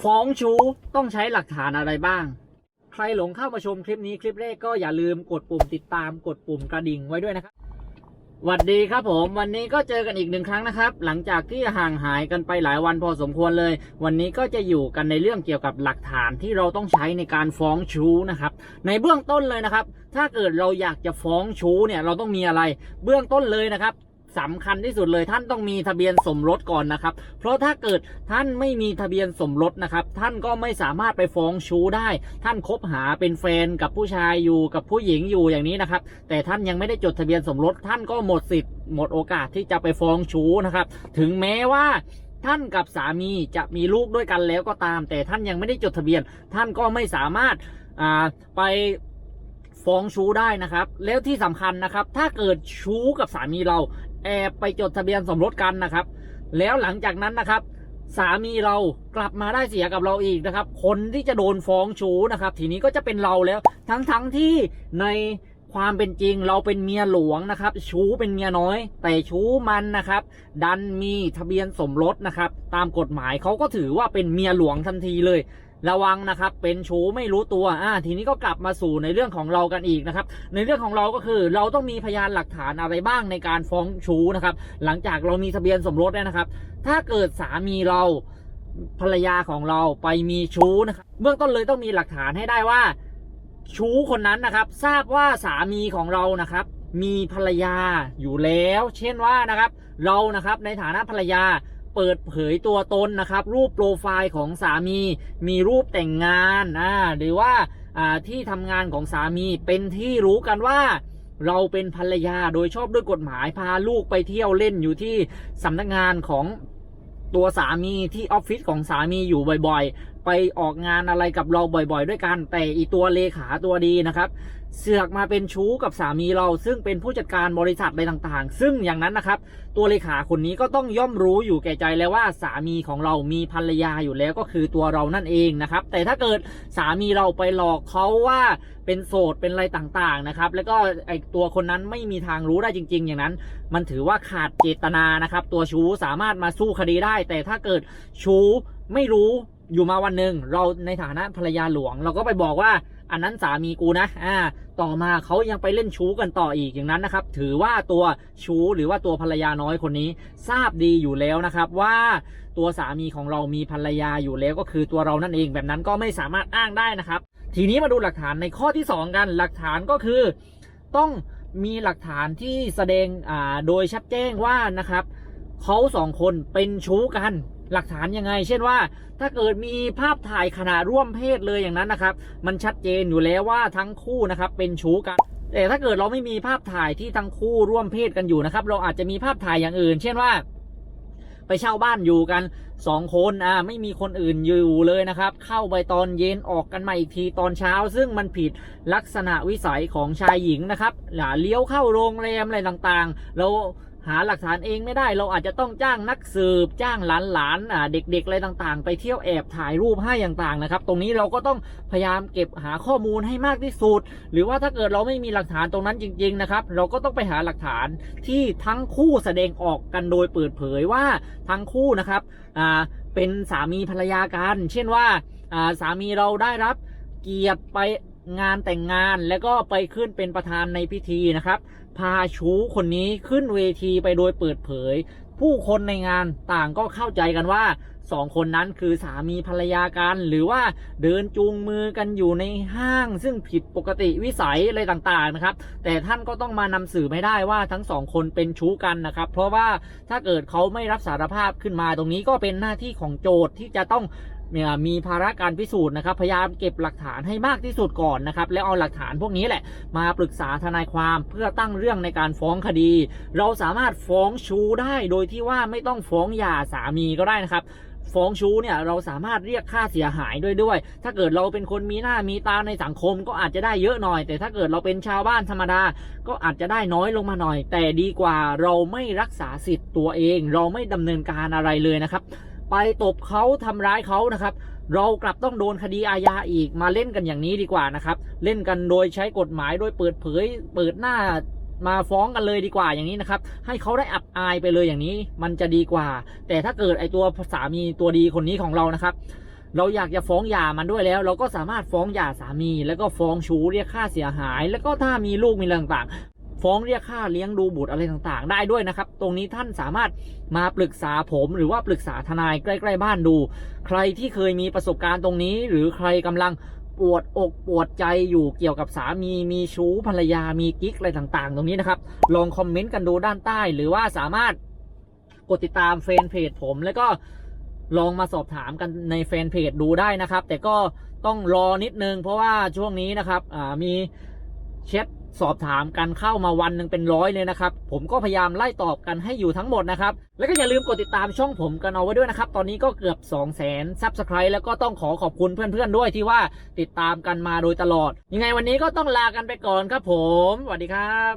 ฟ้องชู้ต้องใช้หลักฐานอะไรบ้าง ใครหลงเข้ามาชมคลิปนี้คลิปแรกก็อย่าลืมกดปุ่มติดตามกดปุ่มกระดิ่งไว้ด้วยนะครับสวัสดีครับผม วันนี้ก็เจอกันอีกหนึ่งครั้งนะครับ หลังจากที่ห่างหายกันไปหลายวันพอสมควรเลย วันนี้ก็จะอยู่กันในเรื่องเกี่ยวกับหลักฐานที่เราต้องใช้ในการฟ้องชู้นะครับ ในเบื้องต้นเลยนะครับ ถ้าเกิดเราอยากจะฟ้องชู้เนี่ยเราต้องมีอะไร เบื้องต้นเลยนะครับ สำคัญที่สุดเลยท่านต้องมีทะเบียนสมรสก่อนนะครับ เพราะถ้าเกิดท่านไม่มีทะเบียนสมรสนะครับ ท่านก็ไม่สามารถไปฟ้องชู้ได้ ท่านคบหาเป็นแฟนกับผู้ชายอยู่กับผู้หญิงอยู่อย่างนี้นะครับ แต่ท่านยังไม่ได้จดทะเบียนสมรส ท่านก็หมดสิทธิ์หมดโอกาสที่จะไปฟ้องชู้นะครับ ถึงแม้ว่าท่านกับสามีจะมีลูกด้วยกันแล้วก็ตาม แต่ท่านยังไม่ได้จดทะเบียน ท่านก็ไม่สามารถไปฟ้องชู้ได้นะครับ แล้วที่สำคัญนะครับ ถ้าเกิดชู้กับสามีเรา แอบไปจดทะเบียนสมรสกันนะครับ แล้วหลังจากนั้นนะครับ สามีเรากลับมาได้เสียกับเราอีกนะครับ คนที่จะโดนฟ้องชู้นะครับ ทีนี้ก็จะเป็นเราแล้ว ทั้งๆทที่ในความเป็นจริงเราเป็นเมียหลวงนะครับ ชู้เป็นเมียน้อย แต่ชู้มันนะครับ ดันมีทะเบียนสมรสนะครับ ตามกฎหมายเขาก็ถือว่าเป็นเมียหลวงทันทีเลย ระวังนะครับ เป็นชู้ไม่รู้ตัวอ่าทีนี้ก็กลับมาสู่ในเรื่องของเรากันอีกนะครับ ในเรื่องของเราก็คือเราต้องมีพยานหลักฐานอะไรบ้างในการฟ้องชู้นะครับ หลังจากเรามีทะเบียนสมรสแล้วนะครับ ถ้าเกิดสามีเราภรรยาของเราไปมีชู้นะครับ เบื้องต้นเลยต้องมีหลักฐานให้ได้ว่า ชู้คนนั้นนะครับ ทราบว่าสามีของเรานะครับ มีภรรยาอยู่แล้ว เช่นว่านะครับ เรานะครับในฐานะภรรยา เปิดเผยตัวตนนะครับ รูปโปรไฟล์ของสามี มีรูปแต่งงานอ่าหรือว่าอ่าที่ทำงานของสามีเป็นที่รู้กันว่าเราเป็นภรรยาโดยชอบด้วยกฎหมายพาลูกไปเที่ยวเล่นอยู่ที่สำนักงานของตัวสามีที่ออฟฟิศของสามีอยู่บ่อย ไปออกงานอะไรกับเราบ่อยๆ ด้วยกัน แต่อีตัวเลขาตัวดีนะครับ เสือกมาเป็นชู้กับสามีเรา ซึ่งเป็นผู้จัดการบริษัทอะไรต่างๆ ซึ่งอย่างนั้นนะครับ ตัวเลขาคนนี้ก็ต้องย่อมรู้อยู่แก่ใจแล้วว่าสามีของเรามีภรรยาอยู่แล้วก็คือตัวเรานั่นเองนะครับ แต่ถ้าเกิดสามีเราไปหลอกเขาว่าเป็นโสดเป็นอะไรต่างๆนะครับ แล้วก็ไอตัวคนนั้นไม่มีทางรู้ได้จริง ๆ อย่างนั้น มันถือว่าขาดเจตนานะครับ ตัวชู้สามารถมาสู้คดีได้ แต่ถ้าเกิดชู้ไม่รู้ อยู่มาวันหนึ่งเราในฐานะภรรยาหลวง เราก็ไปบอกว่าอันนั้นสามีกูนะ อ่า ต่อมาเขายังไปเล่นชู้กันต่ออีกอย่างนั้นนะครับ ถือว่าตัวชู้หรือว่าตัวภรรยาน้อยคนนี้ ทราบดีอยู่แล้วนะครับว่าตัวสามีของเรามีภรรยาอยู่แล้วก็คือตัวเรานั่นเองแบบนั้นก็ไม่สามารถอ้างได้นะครับ ทีนี้มาดูหลักฐานในข้อที่สองกัน หลักฐานก็คือต้องมีหลักฐานที่แสดงอ่าโดยชัดแจ้งว่านะครับเขาสองคนเป็นชู้กัน หลักฐานยังไง เช่นว่า ถ้าเกิดมีภาพถ่ายขณะร่วมเพศเลยอย่างนั้นนะครับ มันชัดเจนอยู่แล้วว่าทั้งคู่นะครับเป็นชู้กันแต่ถ้าเกิดเราไม่มีภาพถ่ายที่ทั้งคู่ร่วมเพศกันอยู่นะครับ เราอาจจะมีภาพถ่ายอย่างอื่น เช่นว่า ไปเช่าบ้านอยู่กันสองคนอ่าไม่มีคนอื่นอยู่เลยนะครับ เข้าไปตอนเย็นออกกันมาอีกทีตอนเช้า ซึ่งมันผิดลักษณะวิสัยของชายหญิงนะครับหลาเลี้ยวเข้าโรงแรมอะไรต่างๆ เรา หาหลักฐานเองไม่ได้เราอาจจะต้องจ้างนักสืบจ้างหลานๆเด็กๆอะไรต่างๆ ไปเที่ยวแอบถ่ายรูปให้ต่างๆนะครับ ตรงนี้เราก็ต้องพยายามเก็บหาข้อมูลให้มากที่สุด หรือว่าถ้าเกิดเราไม่มีหลักฐานตรงนั้นจริง ๆนะครับ เราก็ต้องไปหาหลักฐานที่ทั้งคู่แสดงออกกันโดยเปิดเผยว่าทั้งคู่นะครับเป็นสามีภรรยากัน เช่นว่าสามีเราได้รับเกียรติไป งานแต่งงานแล้วก็ไปขึ้นเป็นประธานในพิธีนะครับ พาชูคนนี้ขึ้นเวทีไปโดยเปิดเผย ผู้คนในงานต่างก็เข้าใจกันว่าสองคนนั้นคือสามีภรรยากัน หรือว่าเดินจูงมือกันอยู่ในห้าง ซึ่งผิดปกติวิสัยอะไรต่างๆนะครับ แต่ท่านก็ต้องมานำสื่อไม่ได้ว่าทั้งสองคนเป็นชู้กันนะครับ เพราะว่าถ้าเกิดเขาไม่รับสารภาพขึ้นมาตรงนี้ก็เป็นหน้าที่ของโจทย์ที่จะต้อง มีภาระการพิสูจน์นะครับพยายามเก็บหลักฐานให้มากที่สุดก่อนนะครับแล้วเอาหลักฐานพวกนี้แหละ มาปรึกษาทนายความเพื่อตั้งเรื่องในการฟ้องคดี เราสามารถฟ้องชู้ได้โดยที่ว่าไม่ต้องฟ้องหย่าสามีก็ได้นะครับฟ้องชู้เนี่ยเราสามารถเรียกค่าเสียหายด้วยด้วย ถ้าเกิดเราเป็นคนมีหน้ามีตาในสังคมก็อาจจะได้เยอะหน่อย แต่ถ้าเกิดเราเป็นชาวบ้านธรรมดา ก็อาจจะได้น้อยลงมาหน่อย แต่ดีกว่าเราไม่รักษาสิทธิ์ตัวเอง เราไม่ดำเนินการอะไรเลยนะครับ ไปตบเขาทำร้ายเขานะครับ เรากลับต้องโดนคดีอาญาอีกมาเล่นกันอย่างนี้ดีกว่านะครับ เล่นกันโดยใช้กฎหมายโดยเปิดเผย เปิดหน้ามาฟ้องกันเลยดีกว่าอย่างนี้นะครับ ให้เขาได้อับอายไปเลยอย่างนี้ มันจะดีกว่า แต่ถ้าเกิดไอตัวสามีตัวดีคนนี้ของเรานะครับ เราอยากจะฟ้องหย่ามันด้วยแล้ว เราก็สามารถฟ้องหย่าสามี แล้วก็ฟ้องชู้เรียกค่าเสียหาย แล้วก็ถ้ามีลูกมีอะไรต่าง ฟ้องเรียกค่าเลี้ยงดูบุตรอะไรต่างๆ ได้ด้วยนะครับ ตรงนี้ท่านสามารถมาปรึกษาผม หรือว่าปรึกษาทนายใกล้ๆบ้านดู ใครที่เคยมีประสบการณ์ตรงนี้ หรือใครกำลังปวดอกปวดใจอยู่เกี่ยวกับสามีมีชู้ภรรยามีกิ๊กอะไรต่างๆ ตรงนี้นะครับ ลองคอมเมนต์กันดูด้านใต้ หรือว่าสามารถกดติดตามแฟนเพจผมแล้วก็ลองมาสอบถามกันในแฟนเพจดูได้นะครับ แต่ก็ต้องรอนิดนึง เพราะว่าช่วงนี้นะครับมีเช็ด สอบถามกันเข้ามาวันหนึ่งเป็นร้อยเลยนะครับ ผมก็พยายามไล่ตอบกันให้อยู่ทั้งหมดนะครับ แล้วก็อย่าลืมกดติดตามช่องผมกันเอาไว้ด้วยนะครับ ตอนนี้ก็เกือบ 2 0 0 0 0 0ซับสไครต์แล้วก็ต้องขอขอบคุณเพื่อนๆด้วยที่ว่าติดตามกันมาโดยตลอด ยังไงวันนี้ก็ต้องลากันไปก่อนครับผมสวัสดีครับ